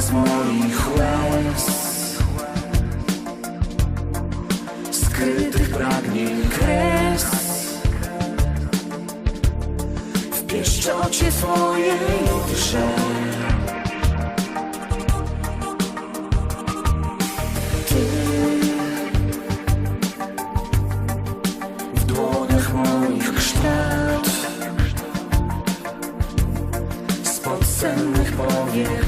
obraz moich łez. Skrytych pragnień kres. W pieszczocie twojej drze Ty. W dłoniach moich kształt Spod sennych powiek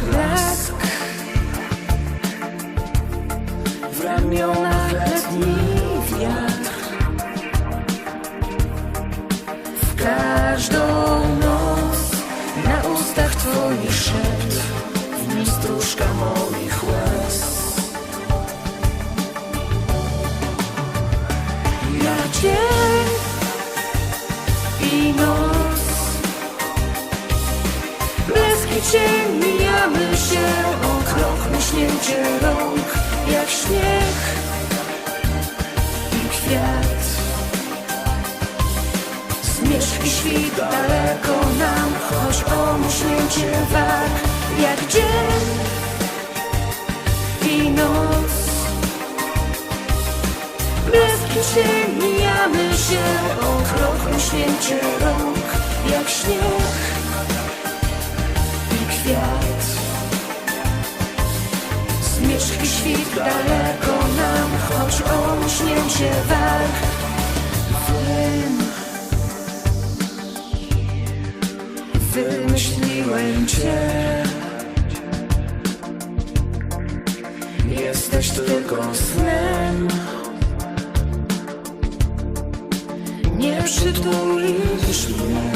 szept W mistruszka moich łez. Ja dzień i noc Bleski cień mijamy się o krok Myśnięcie rąk jak śnieg i kwiat. Zmierzch i świt daleko nam Choć o muśnięcie warg jak dzień i noc. Bleski cień mijamy się o krok Myśnięcie rąk jak śnieg i kwiat. Zmierzch i świt daleko nam Choć o muśnięcie warg Wiem Wymyśliłem cię Jesteś tylko snem. Nie przytulisz mnie.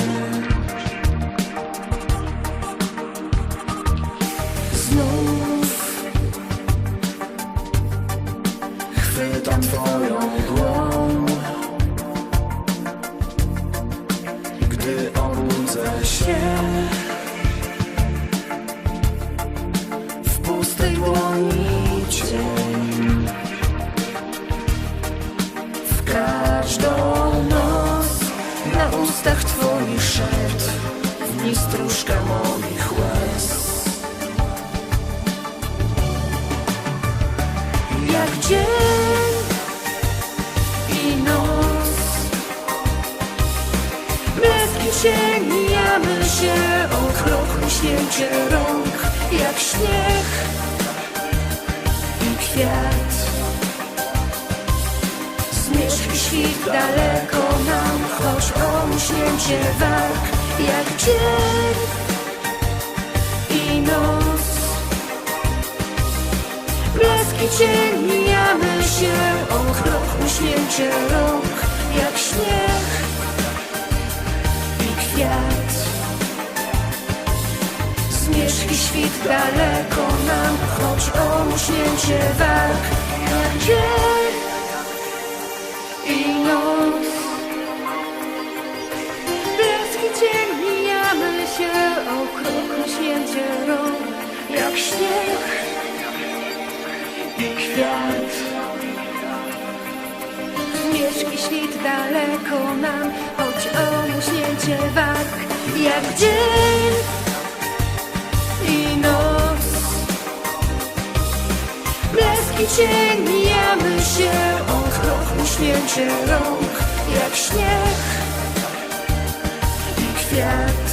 Znów chwytam twoją dłoń. Gdy obudzę się W pustej dłoni cień W każdą noc Na ustach twoi szept W mistruszka moich łez jak dzień i noc. Cień mijamy się o krok myśnięcie rąk, jak śnieg i kwiat. Zmierzch świt daleko nam, choć o muśnięcie warg, jak dzień i noc. Bleski cień mijamy się o krok Myśnięcie rąk jak śnieg świt daleko nam Choć o muśnięcie warg jak dzień i noc. Bleski cień mijamy się o krok Myśnięcie rąk. Jak śnieg i kwiat. Zmierzch i świt daleko nam, choć o muśnięcie warg, jak dzień Mijamy się, o krok rąk, jak śnieg i kwiat.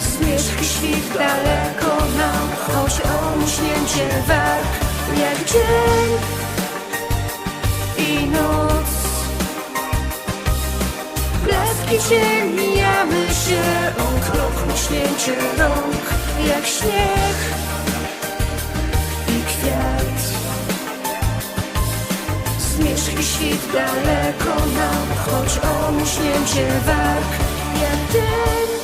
Zmierzch świt daleko nam, choć o muśnięcie warg, jak dzień i noc. Blaski cień mijamy się, o krok rąk, jak śnieg i kwiat. Zmierzch i świt daleko nam, choć o muśnięcie warg, jak dzień